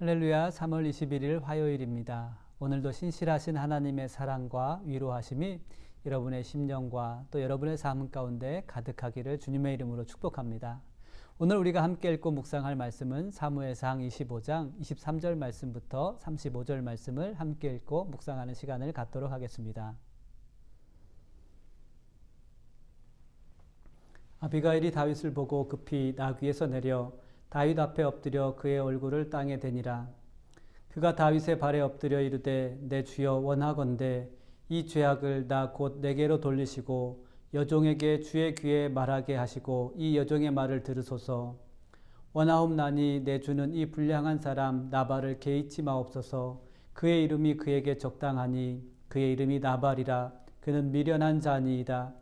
할렐루야 3월 21일 화요일입니다. 오늘도 신실하신 하나님의 사랑과 위로하심이 여러분의 심령과 또 여러분의 삶 가운데 가득하기를 주님의 이름으로 축복합니다. 오늘 우리가 함께 읽고 묵상할 말씀은 사무엘상 25장 23절 말씀부터 35절 말씀을 함께 읽고 묵상하는 시간을 갖도록 하겠습니다. 아비가일이 다윗을 보고 급히 나귀에서 내려 다윗 앞에 엎드려 그의 얼굴을 땅에 대니라. 그가 다윗의 발에 엎드려 이르되 내 주여 원하건대 이 죄악을 나 곧 내게로 돌리시고 여종에게 주의 귀에 말하게 하시고 이 여종의 말을 들으소서. 원하옵나니 내 주는 이 불량한 사람 나발을 개의치 마옵소서. 그의 이름이 그에게 적당하니 그의 이름이 나발이라 그는 미련한 자니이다.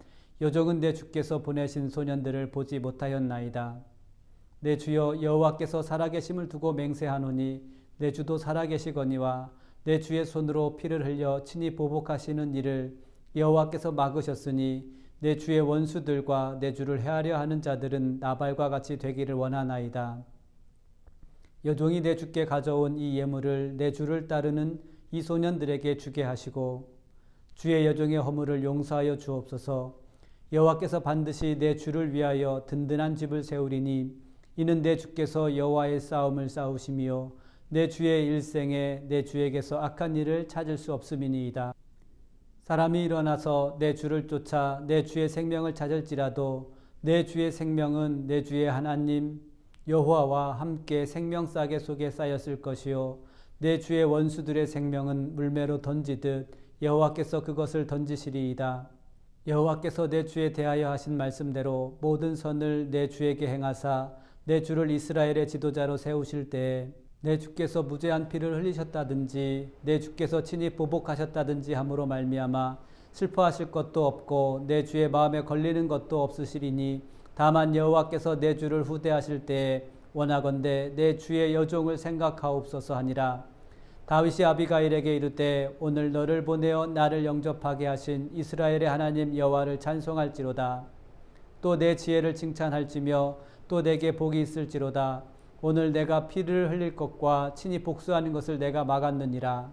여종은 내 주께서 보내신 소년들을 보지 못하였나이다. 내 주여 여호와께서 살아계심을 두고 맹세하노니 내 주도 살아계시거니와 내 주의 손으로 피를 흘려 친히 보복하시는 일을 여호와께서 막으셨으니 내 주의 원수들과 내 주를 헤아려 하는 자들은 나발과 같이 되기를 원하나이다. 여종이 내 주께 가져온 이 예물을 내 주를 따르는 이 소년들에게 주게 하시고 주의 여종의 허물을 용서하여 주옵소서. 여호와께서 반드시 내 주를 위하여 든든한 집을 세우리니 이는 내 주께서 여호와의 싸움을 싸우시며 내 주의 일생에 내 주에게서 악한 일을 찾을 수 없음이니이다. 사람이 일어나서 내 주를 쫓아 내 주의 생명을 찾을지라도 내 주의 생명은 내 주의 하나님 여호와와 함께 생명 싸개 속에 쌓였을 것이요 내 주의 원수들의 생명은 물매로 던지듯 여호와께서 그것을 던지시리이다. 여호와께서 내 주에 대하여 하신 말씀대로 모든 선을 내 주에게 행하사 내 주를 이스라엘의 지도자로 세우실 때에 내 주께서 무죄한 피를 흘리셨다든지 내 주께서 친히 보복하셨다든지 함으로 말미암아 슬퍼하실 것도 없고 내 주의 마음에 걸리는 것도 없으시리니 다만 여호와께서 내 주를 후대하실 때에 원하건대 내 주의 여종을 생각하옵소서 하니라. 다윗이 아비가일에게 이르되 오늘 너를 보내어 나를 영접하게 하신 이스라엘의 하나님 여호와를 찬송할지로다. 또 내 지혜를 칭찬할지며 또 내게 복이 있을지로다 오늘 내가 피를 흘릴 것과 친히 복수하는 것을 내가 막았느니라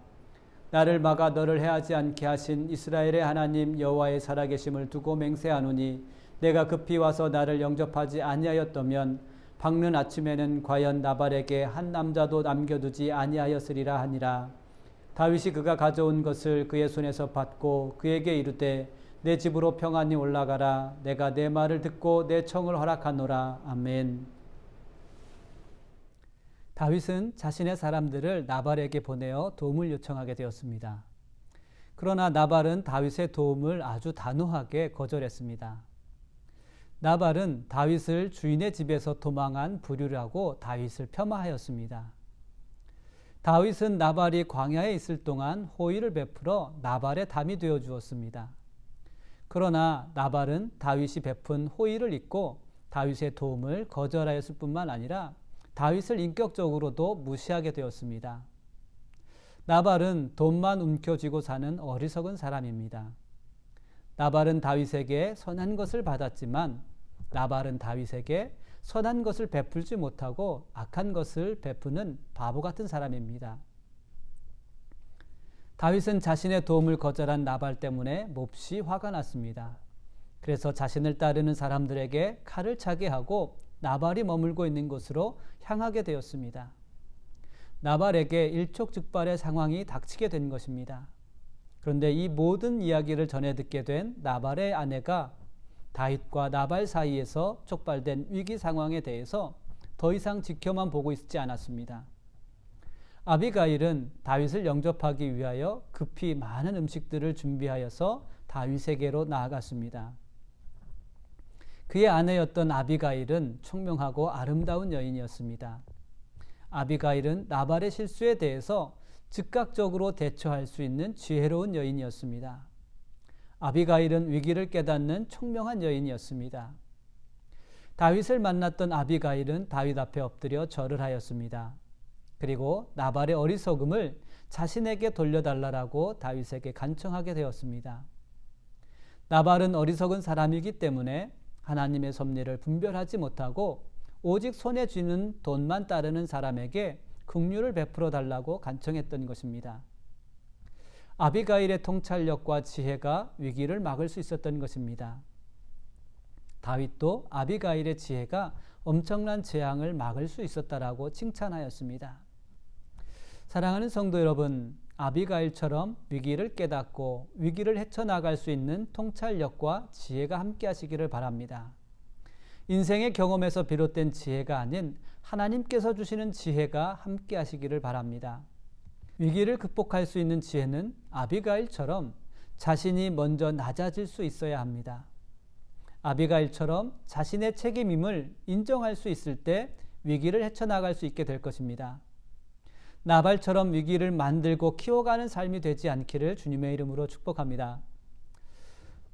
나를 막아 너를 해하지 않게 하신 이스라엘의 하나님 여호와의 살아계심을 두고 맹세하노니 내가 급히 와서 나를 영접하지 아니하였다면 밝는 아침에는 과연 나발에게 한 남자도 남겨두지 아니하였으리라 하니라. 다윗이 그가 가져온 것을 그의 손에서 받고 그에게 이르되 내 집으로 평안히 올라가라. 내가 내 말을 듣고 내 청을 허락하노라. 아멘. 다윗은 자신의 사람들을 나발에게 보내어 도움을 요청하게 되었습니다. 그러나 나발은 다윗의 도움을 아주 단호하게 거절했습니다. 나발은 다윗을 주인의 집에서 도망한 부류라고 다윗을 폄하하였습니다. 다윗은 나발이 광야에 있을 동안 호의를 베풀어 나발의 담이 되어 주었습니다. 그러나 나발은 다윗이 베푼 호의를 잊고 다윗의 도움을 거절하였을 뿐만 아니라 다윗을 인격적으로도 무시하게 되었습니다. 나발은 돈만 움켜쥐고 사는 어리석은 사람입니다. 나발은 다윗에게 선한 것을 받았지만 나발은 다윗에게 선한 것을 베풀지 못하고 악한 것을 베푸는 바보 같은 사람입니다. 다윗은 자신의 도움을 거절한 나발 때문에 몹시 화가 났습니다. 그래서 자신을 따르는 사람들에게 칼을 차게 하고 나발이 머물고 있는 곳으로 향하게 되었습니다. 나발에게 일촉즉발의 상황이 닥치게 된 것입니다. 그런데 이 모든 이야기를 전해 듣게 된 나발의 아내가 다윗과 나발 사이에서 촉발된 위기 상황에 대해서 더 이상 지켜만 보고 있지 않았습니다. 아비가일은 다윗을 영접하기 위하여 급히 많은 음식들을 준비하여서 다윗에게로 나아갔습니다. 그의 아내였던 아비가일은 총명하고 아름다운 여인이었습니다. 아비가일은 나발의 실수에 대해서 즉각적으로 대처할 수 있는 지혜로운 여인이었습니다. 아비가일은 위기를 깨닫는 총명한 여인이었습니다. 다윗을 만났던 아비가일은 다윗 앞에 엎드려 절을 하였습니다. 그리고 나발의 어리석음을 자신에게 돌려달라고 다윗에게 간청하게 되었습니다. 나발은 어리석은 사람이기 때문에 하나님의 섭리를 분별하지 못하고 오직 손에 쥐는 돈만 따르는 사람에게 긍휼을 베풀어 달라고 간청했던 것입니다. 아비가일의 통찰력과 지혜가 위기를 막을 수 있었던 것입니다. 다윗도 아비가일의 지혜가 엄청난 재앙을 막을 수 있었다라고 칭찬하였습니다. 사랑하는 성도 여러분, 아비가일처럼 위기를 깨닫고 위기를 헤쳐나갈 수 있는 통찰력과 지혜가 함께 하시기를 바랍니다. 인생의 경험에서 비롯된 지혜가 아닌 하나님께서 주시는 지혜가 함께 하시기를 바랍니다. 위기를 극복할 수 있는 지혜는 아비가일처럼 자신이 먼저 낮아질 수 있어야 합니다. 아비가일처럼 자신의 책임임을 인정할 수 있을 때 위기를 헤쳐나갈 수 있게 될 것입니다. 나발처럼 위기를 만들고 키워가는 삶이 되지 않기를 주님의 이름으로 축복합니다.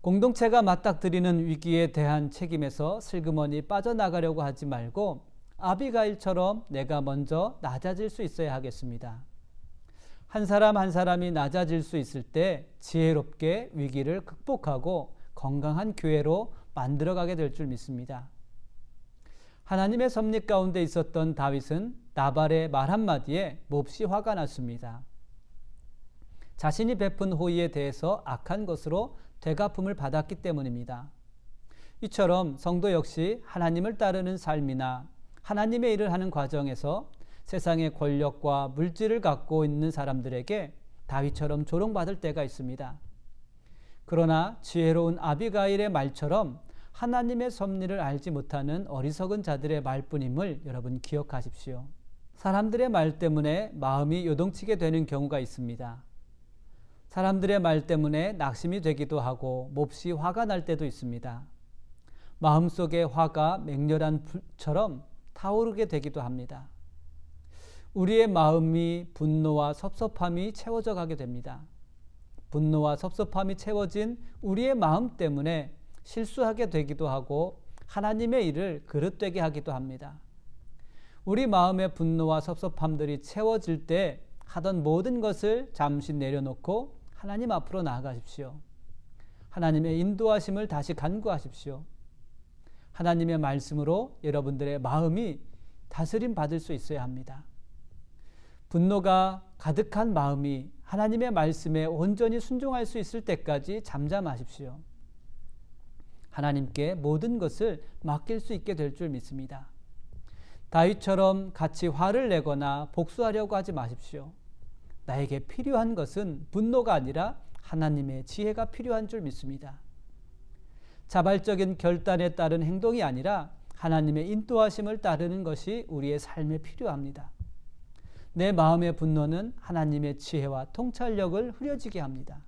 공동체가 맞닥뜨리는 위기에 대한 책임에서 슬그머니 빠져나가려고 하지 말고 아비가일처럼 내가 먼저 낮아질 수 있어야 하겠습니다. 한 사람 한 사람이 낮아질 수 있을 때 지혜롭게 위기를 극복하고 건강한 교회로 만들어가게 될 줄 믿습니다. 하나님의 섭리 가운데 있었던 다윗은 나발의 말 한마디에 몹시 화가 났습니다. 자신이 베푼 호의에 대해서 악한 것으로 되갚음을 받았기 때문입니다. 이처럼 성도 역시 하나님을 따르는 삶이나 하나님의 일을 하는 과정에서 세상의 권력과 물질을 갖고 있는 사람들에게 다윗처럼 조롱받을 때가 있습니다. 그러나 지혜로운 아비가일의 말처럼 하나님의 섭리를 알지 못하는 어리석은 자들의 말뿐임을 여러분 기억하십시오. 사람들의 말 때문에 마음이 요동치게 되는 경우가 있습니다. 사람들의 말 때문에 낙심이 되기도 하고 몹시 화가 날 때도 있습니다. 마음속의 화가 맹렬한 불처럼 타오르게 되기도 합니다. 우리의 마음이 분노와 섭섭함이 채워져 가게 됩니다. 분노와 섭섭함이 채워진 우리의 마음 때문에 실수하게 되기도 하고 하나님의 일을 그릇되게 하기도 합니다. 우리 마음의 분노와 섭섭함들이 채워질 때 하던 모든 것을 잠시 내려놓고 하나님 앞으로 나아가십시오. 하나님의 인도하심을 다시 간구하십시오. 하나님의 말씀으로 여러분들의 마음이 다스림 받을 수 있어야 합니다. 분노가 가득한 마음이 하나님의 말씀에 온전히 순종할 수 있을 때까지 잠잠하십시오. 하나님께 모든 것을 맡길 수 있게 될 줄 믿습니다. 다윗처럼 같이 화를 내거나 복수하려고 하지 마십시오. 나에게 필요한 것은 분노가 아니라 하나님의 지혜가 필요한 줄 믿습니다. 자발적인 결단에 따른 행동이 아니라 하나님의 인도하심을 따르는 것이 우리의 삶에 필요합니다. 내 마음의 분노는 하나님의 지혜와 통찰력을 흐려지게 합니다.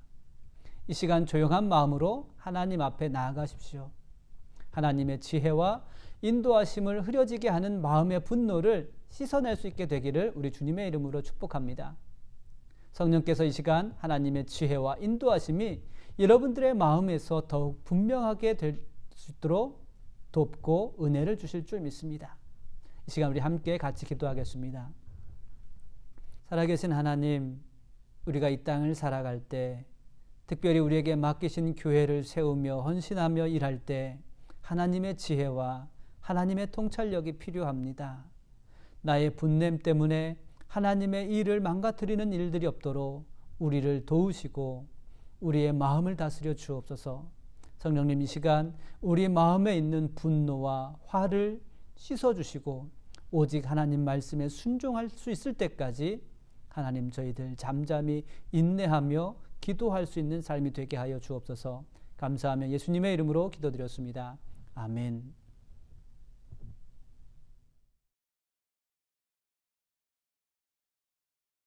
이 시간 조용한 마음으로 하나님 앞에 나아가십시오. 하나님의 지혜와 인도하심을 흐려지게 하는 마음의 분노를 씻어낼 수 있게 되기를 우리 주님의 이름으로 축복합니다. 성령께서 이 시간 하나님의 지혜와 인도하심이 여러분들의 마음에서 더욱 분명하게 될 수 있도록 돕고 은혜를 주실 줄 믿습니다. 이 시간 우리 함께 같이 기도하겠습니다. 살아계신 하나님, 우리가 이 땅을 살아갈 때, 특별히 우리에게 맡기신 교회를 세우며 헌신하며 일할 때, 하나님의 지혜와 하나님의 통찰력이 필요합니다. 나의 분냄 때문에 하나님의 일을 망가뜨리는 일들이 없도록 우리를 도우시고 우리의 마음을 다스려 주옵소서. 성령님 이 시간 우리 마음에 있는 분노와 화를 씻어 주시고 오직 하나님 말씀에 순종할 수 있을 때까지 하나님 저희들 잠잠히 인내하며 기도할 수 있는 삶이 되게 하여 주옵소서. 감사하며 예수님의 이름으로 기도드렸습니다. 아멘.